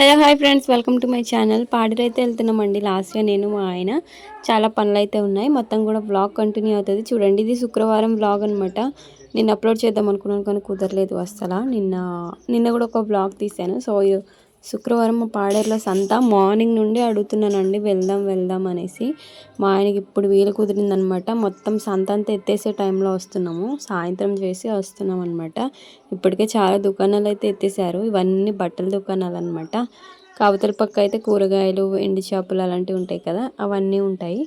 Hello hi friends. Welcome to my channel. పాడిరైతే వెళ్తున్నామండి. లాస్ట్గా నేను మా ఆయన చాలా పనులు అయితే ఉన్నాయి. మొత్తం కూడా బ్లాగ్ కంటిన్యూ అవుతుంది. చూడండి ఇది శుక్రవారం బ్లాగ్ అనమాట నేను అప్లోడ్ చేద్దాం అనుకున్నాను కానీ కుదరలేదు అసలు నిన్న నిన్న కూడా ఒక బ్లాగ్ తీశాను. సో శుక్రవారం మా పాడేరులో సంత. మార్నింగ్ నుండి అడుగుతున్నానండి వెళ్దాం వెళ్దాం అనేసి. మా ఆయనకి ఇప్పుడు వీలు కుదిరిందనమాట. మొత్తం సంత అంతా ఎత్తేసే టైంలో వస్తున్నాము. సాయంత్రం చేసి వస్తున్నాం అనమాట ఇప్పటికే చాలా దుకాణాలు అయితే ఎత్తేసారు ఇవన్నీ బట్టల దుకాణాలు అనమాట కావతల పక్క అయితే కూరగాయలు ఎండి చేపలు అలాంటివి ఉంటాయి కదా అవన్నీ ఉంటాయి.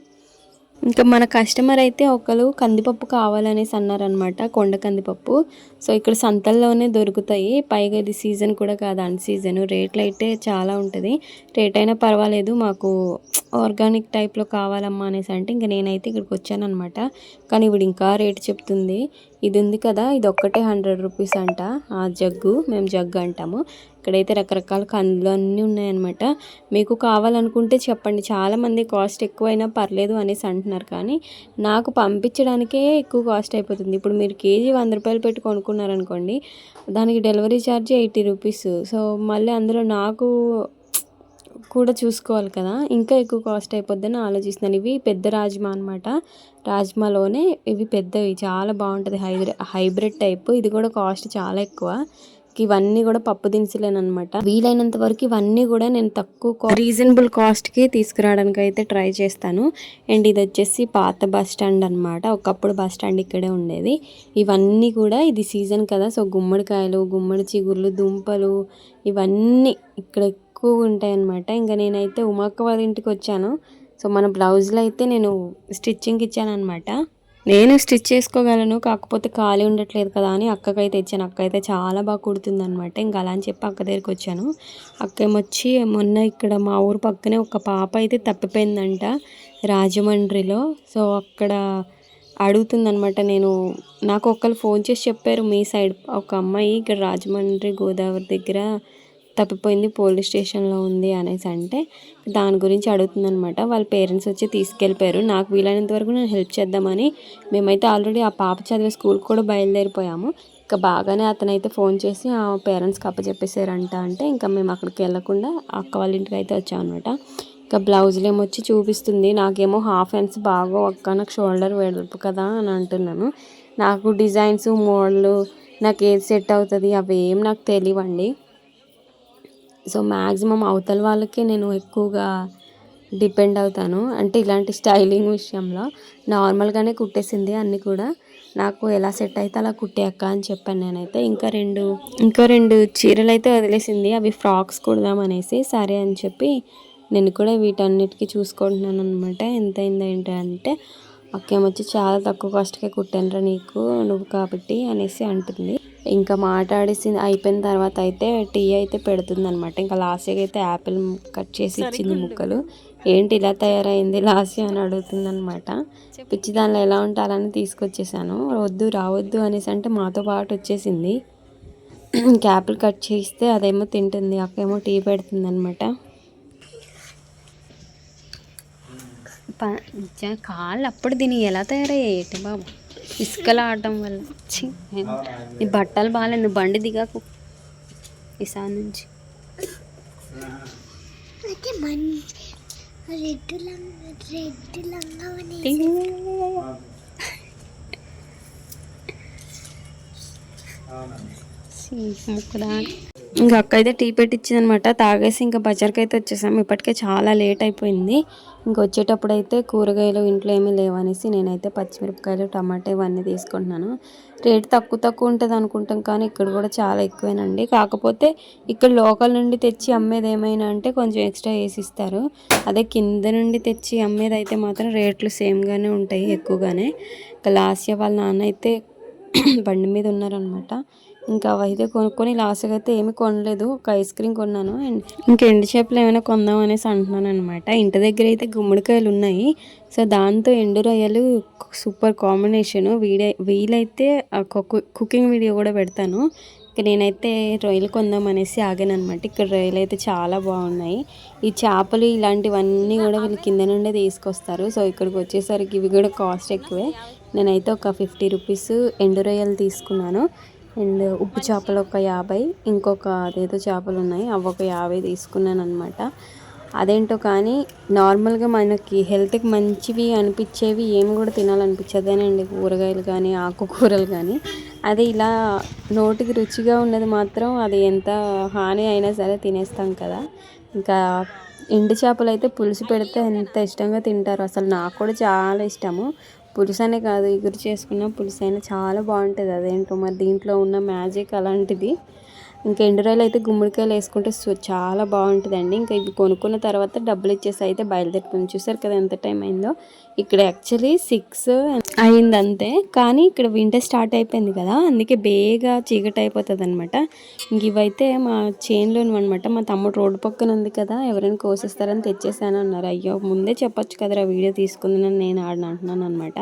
ఇంకా మన కస్టమర్ అయితే ఒకరు కందిపప్పు కావాలనేసి అన్నారనమాట కొండ కందిపప్పు. సో ఇక్కడ సంతల్లోనే దొరుకుతాయి. పైగా ఇది సీజన్ కూడా కాదు అన్ సీజన్. రేట్లు అయితే చాలా ఉంటుంది. రేట్ అయినా పర్వాలేదు మాకు ఆర్గానిక్ టైప్లో కావాలమ్మా అనేసి అంటే ఇంకా నేనైతే ఇక్కడికి వచ్చాను అనమాట కానీ ఇప్పుడు ఇంకా రేట్ చెప్తుంది. ఇది ఉంది కదా ఇది ఒక్కటే హండ్రెడ్ రూపీస్ అంట. ఆ జగ్గు మేము జగ్గు అంటాము. ఇక్కడైతే రకరకాల కందులు అన్నీ ఉన్నాయన్నమాట. మీకు కావాలనుకుంటే చెప్పండి. చాలామంది కాస్ట్ ఎక్కువైనా పర్లేదు అనేసి అంటున్నారు. కానీ నాకు పంపించడానికే ఎక్కువ కాస్ట్ అయిపోతుంది. ఇప్పుడు మీరు కేజీ వంద రూపాయలు పెట్టి కొనుక్కున్నారనుకోండి దానికి delivery charge eighty rupees. So మళ్ళీ అందులో నాకు కూడా చూసుకోవాలి కదా. ఇంకా ఎక్కువ కాస్ట్ అయిపోద్దని ఆలోచిస్తున్నాను. ఇవి పెద్ద రాజ్మా అనమాట రాజ్మాలోనే ఇవి పెద్దవి. చాలా బాగుంటుంది. Hybrid hybrid type. ఇది కూడా కాస్ట్ చాలా ఎక్కువ. ఇవన్నీ కూడా పప్పు దినుసులేనమాట వీలైనంత వరకు ఇవన్నీ కూడా నేను తక్కువ రీజనబుల్ కాస్ట్కి తీసుకురావడానికి అయితే ట్రై చేస్తాను. అండ్ ఇది వచ్చేసి పాత బస్ స్టాండ్ అనమాట ఒకప్పుడు బస్ స్టాండ్ ఇక్కడే ఉండేది. ఇవన్నీ కూడా ఇది సీజన్ కదా. సో గుమ్మడికాయలు గుమ్మడి చిగుర్లు దుంపలు ఇవన్నీ ఇక్కడ ఎక్కువగా ఉంటాయి అన్నమాట ఇంకా నేనైతే ఉమాక్క వాళ్ళ ఇంటికి వచ్చాను. సో మన బ్లౌజ్లో అయితే నేను స్టిచ్చింగ్కి ఇచ్చానమాట నేను స్టిచ్ చేసుకోగలను కాకపోతే ఖాళీ ఉండట్లేదు కదా అని అక్కకైతే ఇచ్చాను. అక్క అయితే చాలా బాగా కుడుతుంది అనమాట ఇంకా అలా అని చెప్పి అక్క దగ్గరికి వచ్చాను. అక్క ఏమొచ్చి మొన్న ఇక్కడ మా ఊరు పక్కనే ఒక పాప అయితే తప్పిపోయిందంట రాజమండ్రిలో. సో అక్కడ అడుగుతుందనమాట నేను నాకు ఒకళ్ళు ఫోన్ చేసి చెప్పారు మీ సైడ్. ఒక అమ్మాయి ఇక్కడ రాజమండ్రి గోదావరి దగ్గర తప్పిపోయింది పోలీస్ స్టేషన్లో ఉంది అనేసి అంటే దాని గురించి అడుగుతుందనమాట వాళ్ళ పేరెంట్స్ వచ్చి తీసుకెళ్ళిపోయారు. నాకు వీలైనంత వరకు నేను హెల్ప్ చేద్దామని మేమైతే ఆల్రెడీ ఆ పాప చదివే స్కూల్కి కూడా బయలుదేరిపోయాము. ఇంకా బాగానే అతనైతే ఫోన్ చేసి ఆ పేరెంట్స్కి అప్పచెప్పేశారంట అంటే ఇంకా మేము అక్కడికి వెళ్ళకుండా అక్క వాళ్ళ ఇంటికి అయితే వచ్చామన్నమాట. ఇంకా బ్లౌజులు ఏమో వచ్చి చూపిస్తుంది. నాకేమో హాఫ్ హ్యాండ్స్ బాగా ఒక్క నాకు షోల్డర్ వెడల్పు కదా అని అంటున్నాను. నాకు డిజైన్స్ మోడల్ నాకు ఏది సెట్ అవుతుంది అవి ఏం నాకు తెలియవండి. సో మ్యాక్సిమం అవతల వాళ్ళకే నేను ఎక్కువగా డిపెండ్ అవుతాను. అంటే ఇలాంటి స్టైలింగ్ విషయంలో నార్మల్గానే కుట్టేసింది అన్నీ కూడా. నాకు ఎలా సెట్ అయితే అలా కుట్టేయక్క అని చెప్పాను నేనైతే. ఇంకా రెండు ఇంకా రెండు చీరలు అయితే వదిలేసింది. అవి ఫ్రాక్స్ కుడదామనేసి సరే అని చెప్పి నేను కూడా వీటన్నిటికీ చూసుకుంటున్నాను అనమాట ఎంత అయింది ఏంటి అక్కేమొచ్చి చాలా తక్కువ కాస్ట్కే కుట్టానురా నీకు నువ్వు కాబట్టి అనేసి అంటుంది. ఇంకా మాట్లాడేసి అయిపోయిన తర్వాత అయితే టీ అయితే పెడుతుంది అనమాట ఇంకా లాస్ట్గా అయితే యాపిల్ కట్ చేసి ఇచ్చింది ముక్కలు. ఏంటి ఇలా తయారైంది లాస్ట్ అని అడుగుతుంది అనమాట పిచ్చి దానిలో ఎలా ఉంటారని తీసుకొచ్చేసాను. వద్దు రావద్దు అనేసి అంటే మాతో పాటు వచ్చేసింది. యాపిల్ కట్ చేస్తే అదేమో తింటుంది అక్కేమో టీ పెడుతుంది అనమాట కాళ్ళు అప్పుడు దీన్ని ఎలా తయారయ్యాయి బాబు? ఇసుకలు ఆడటం వల్ల నీ బట్టలు బాగాలేదు. నువ్వు బండి దిగాకు ఈసారి నుంచి. ముక్కుదా ఇంకా అక్క అయితే టీ పెట్టించింది అనమాట తాగేసి ఇంకా బజార్కి అయితే వచ్చేసాము ఇప్పటికే చాలా లేట్ అయిపోయింది. ఇంకా వచ్చేటప్పుడు అయితే కూరగాయలు ఇంట్లో ఏమీ లేవనేసి నేనైతే పచ్చిమిరపకాయలు టమాటా ఇవన్నీ తీసుకుంటున్నాను. రేట్ తక్కువ తక్కువ ఉంటుంది అనుకుంటాం కానీ ఇక్కడ కూడా చాలా ఎక్కువేనండి. కాకపోతే ఇక్కడ లోకల్ నుండి తెచ్చి అమ్మేది ఏమైనా అంటే కొంచెం ఎక్స్ట్రా వేసి ఇస్తారు. అదే కింద నుండి తెచ్చి అమ్మేది అయితే మాత్రం రేట్లు సేమ్గానే ఉంటాయి ఎక్కువగానే. ఇంకా లాస్ట్ వాళ్ళ నాన్న అయితే బండి మీద ఉన్నారనమాట. ఇంకా అవైతే కొనుక్కొని లాస్ట్గా అయితే ఏమి కొనలేదు. ఒక ఐస్ క్రీమ్ కొన్నాను. అండ్ ఇంకా ఎండు చేపలు ఏమైనా కొందాం అనేసి అంటున్నాను అనమాట ఇంటి దగ్గర అయితే గుమ్మడికాయలు ఉన్నాయి. సో దాంతో ఎండు రొయ్యలు సూపర్ కాంబినేషను. వీడే వీలైతే కుకింగ్ వీడియో కూడా పెడతాను. ఇక నేనైతే రొయ్యలు కొందాం అనేసి ఆగాను అనమాట ఇక్కడ రొయ్యలు అయితే చాలా బాగున్నాయి. ఈ చేపలు ఇలాంటివన్నీ కూడా వీళ్ళు కింద నుండే తీసుకొస్తారు. సో ఇక్కడికి వచ్చేసరికి ఇవి కూడా కాస్ట్ ఎక్కువే. నేనైతే ఒక ఫిఫ్టీ రూపీస్ ఎండు రొయ్యలు తీసుకున్నాను. అండ్ ఉప్పు చేపలు ఒక యాభై ఇంకొక అదేదో చేపలు ఉన్నాయి అవి ఒక యాభై తీసుకున్నాను అనమాట అదేంటో కానీ నార్మల్గా మనకి హెల్త్కి మంచివి అనిపించేవి ఏమి కూడా తినాలనిపించదేనండి. కూరగాయలు కానీ ఆకుకూరలు కానీ. అదే ఇలా నోటికి రుచిగా ఉన్నది మాత్రం అది ఎంత హాని అయినా సరే తినేస్తాం కదా. ఇంకా ఎండు చేపలు అయితే పులుసు పెడితే ఎంత ఇష్టంగా తింటారు. అసలు నాకు కూడా చాలా ఇష్టము. పులుసనే కాదు ఎగురు చేసుకున్న పులుసైనా చాలా బాగుంటుంది. అదేంటో మరి దీంట్లో ఉన్న మ్యాజిక్ అలాంటిది. ఇంకా ఎండురాయలు అయితే గుమ్మడికాయలు వేసుకుంటే చాలా బాగుంటుందండి. ఇంకా ఇవి కొనుక్కున్న తర్వాత డబ్బులు ఇచ్చేసి అయితే బయలుదేరుతుంది. చూసారు కదా ఎంత టైం అయిందో? ఇక్కడ యాక్చువల్లీ సిక్స్ అయింది అంతే కానీ ఇక్కడ వింటర్ స్టార్ట్ అయిపోయింది కదా అందుకే బేగా చీకటి అయిపోతుంది అనమాట ఇంక ఇవైతే మా చేన్లోని అనమాట మా తమ్ముడు రోడ్డు పక్కన ఉంది కదా ఎవరైనా కోసిస్తారని తెచ్చేసాను అన్నారు అయ్యో ముందే చెప్పొచ్చు కదరా వీడియో తీసుకుందని నేను ఆడిన అంటున్నాను అనమాట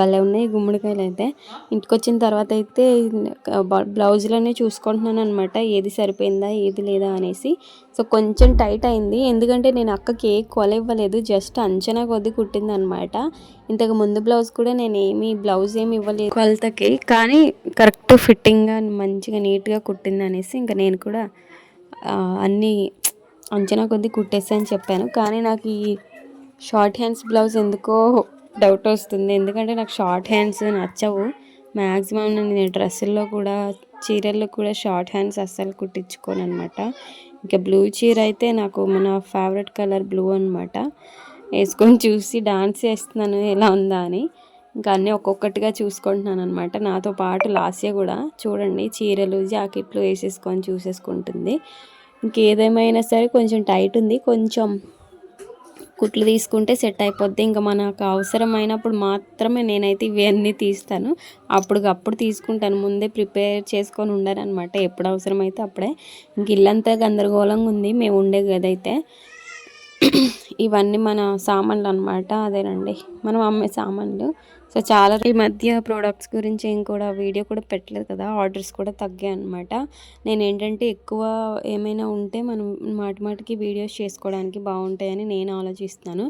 భలే ఉన్నాయి గుమ్మడికాయలు అయితే. ఇంటికి వచ్చిన తర్వాత అయితే బ్లౌజులన్నీ చూసుకుంటున్నాను అనమాట ఏది సరిపోయిందా ఏది లేదా అనేసి. సో కొంచెం టైట్ అయింది. ఎందుకంటే నేను అక్కకి ఏ కొల ఇవ్వలేదు. జస్ట్ అంచనా కొద్ది కుట్టింది అనమాట ఇంతకు ముందు బ్లౌజ్ కూడా నేను ఏమి బ్లౌజ్ ఏమి ఇవ్వలేదు. కొలతకి. కానీ కరెక్ట్ ఫిట్టింగ్గా మంచిగా నీట్గా కుట్టింది అనేసి ఇంకా నేను కూడా అన్నీ అంచనా కొద్ది కుట్టేసా అని చెప్పాను. కానీ నాకు ఈ షార్ట్ హ్యాండ్స్ బ్లౌజ్ ఎందుకో డౌట్ వస్తుంది. ఎందుకంటే నాకు షార్ట్ హ్యాండ్స్ నచ్చవు. మ్యాక్సిమం నేను డ్రెస్సుల్లో కూడా చీరల్లో కూడా షార్ట్ హ్యాండ్స్ అస్సలు కుట్టించుకోను అనమాట ఇంకా బ్లూ చీర అయితే నాకు మన ఫేవరెట్ కలర్ బ్లూ అనమాట వేసుకొని చూసి డాన్స్ చేస్తున్నాను. ఎలా ఉందా అని. ఇంకా అన్నీ ఒక్కొక్కటిగా చూసుకుంటున్నాను అనమాట నాతో పాటు లాస్య కూడా చూడండి చీరలు జాకెట్లు వేసేసుకొని చూసేసుకుంటుంది. ఇంకేదేమైనా సరే కొంచెం టైట్ ఉంది. కొంచెం కుట్లు తీసుకుంటే సెట్ అయిపోద్ది. ఇంకా మనకు అవసరమైనప్పుడు మాత్రమే నేనైతే ఇవన్నీ తీస్తాను. అప్పటికప్పుడు తీసుకుంటాను. ముందే ప్రిపేర్ చేసుకొని ఉండను అనమాట ఎప్పుడు అవసరమైతే అప్పుడే. ఇంక ఇల్లంతా గందరగోళంగా ఉంది. మేము ఉండే గదైతే ఇవన్నీ మన సామాన్లు అనమాట అదేనండి. మనం అమ్మే సామాన్లు. సో చాలా ఈ మధ్య ప్రోడక్ట్స్ గురించి ఏం కూడా వీడియో కూడా పెట్టలేదు కదా ఆర్డర్స్ కూడా తగ్గాయి అనమాట నేను ఏంటంటే ఎక్కువ ఏమైనా ఉంటే మనం మాటి మాటికి వీడియోస్ చేసుకోవడానికి బాగుంటాయని నేను ఆలోచిస్తాను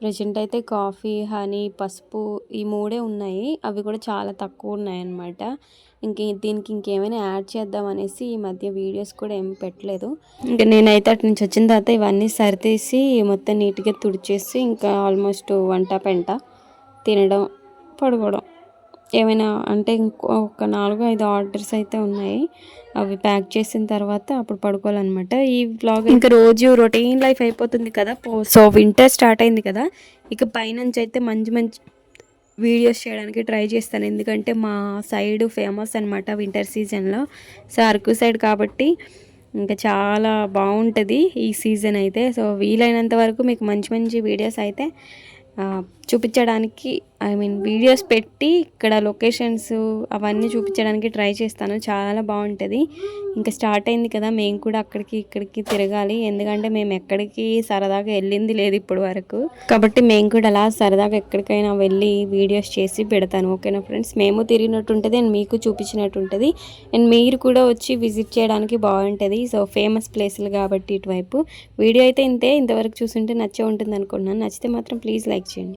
ప్రజెంట్ అయితే కాఫీ హనీ పసుపు ఈ మూడే ఉన్నాయి. అవి కూడా చాలా తక్కువ ఉన్నాయి ఇంకే ఇంక దీనికి ఇంకేమైనా యాడ్ చేద్దాం అనేసి ఈ మధ్య వీడియోస్ కూడా ఏం పెట్టలేదు. ఇంకా నేనైతే అటు నుంచి వచ్చిన తర్వాత ఇవన్నీ సరితీసి మొత్తం నీట్గా తుడిచేసి ఇంకా ఆల్మోస్ట్ వంట పెంట తినడం పడుకోవడం. ఏమైనా అంటే ఇంకో ఒక నాలుగు ఐదు ఆర్డర్స్ అయితే ఉన్నాయి. అవి ప్యాక్ చేసిన తర్వాత అప్పుడు పడుకోవాలన్నమాట. ఈ బ్లాగ్ ఇంకా రోజు రొటీన్ లైఫ్ అయిపోతుంది కదా. సో వింటర్ స్టార్ట్ అయింది కదా. ఇక పైనుంచి అయితే మంచి మంచి వీడియోస్ చేయడానికి ట్రై చేస్తాను. ఎందుకంటే మా సైడ్ ఫేమస్ అనమాట వింటర్ సీజన్లో. సో అరకు సైడ్ కాబట్టి ఇంకా చాలా బాగుంటుంది ఈ సీజన్ అయితే. సో వీలైనంత వరకు మీకు మంచి మంచి వీడియోస్ అయితే చూపించడానికి ఐ మీన్ వీడియోస్ పెట్టి ఇక్కడ లొకేషన్స్ అవన్నీ చూపించడానికి ట్రై చేస్తాను. చాలా బాగుంటుంది. ఇంకా స్టార్ట్ అయింది కదా మేము కూడా అక్కడికి ఇక్కడికి తిరగాలి. ఎందుకంటే మేము ఎక్కడికి సరదాగా వెళ్ళింది లేదు ఇప్పుడు వరకు. కాబట్టి మేము కూడా అలా సరదాగా ఎక్కడికైనా వెళ్ళి వీడియోస్ చేసి పెడతాను. ఓకేనా ఫ్రెండ్స్ మేము తిరిగినట్టు ఉంటుంది అండ్ మీకు చూపించినట్టు ఉంటుంది అండ్ మీరు కూడా వచ్చి విజిట్ చేయడానికి బాగుంటుంది. సో ఫేమస్ ప్లేసులు కాబట్టి ఇటువైపు. వీడియో అయితే ఇంతే. ఇంతవరకు చూసుంటే నచ్చే ఉంటుంది అనుకుంటున్నాను నచ్చితే మాత్రం ప్లీజ్ లైక్ చేయండి.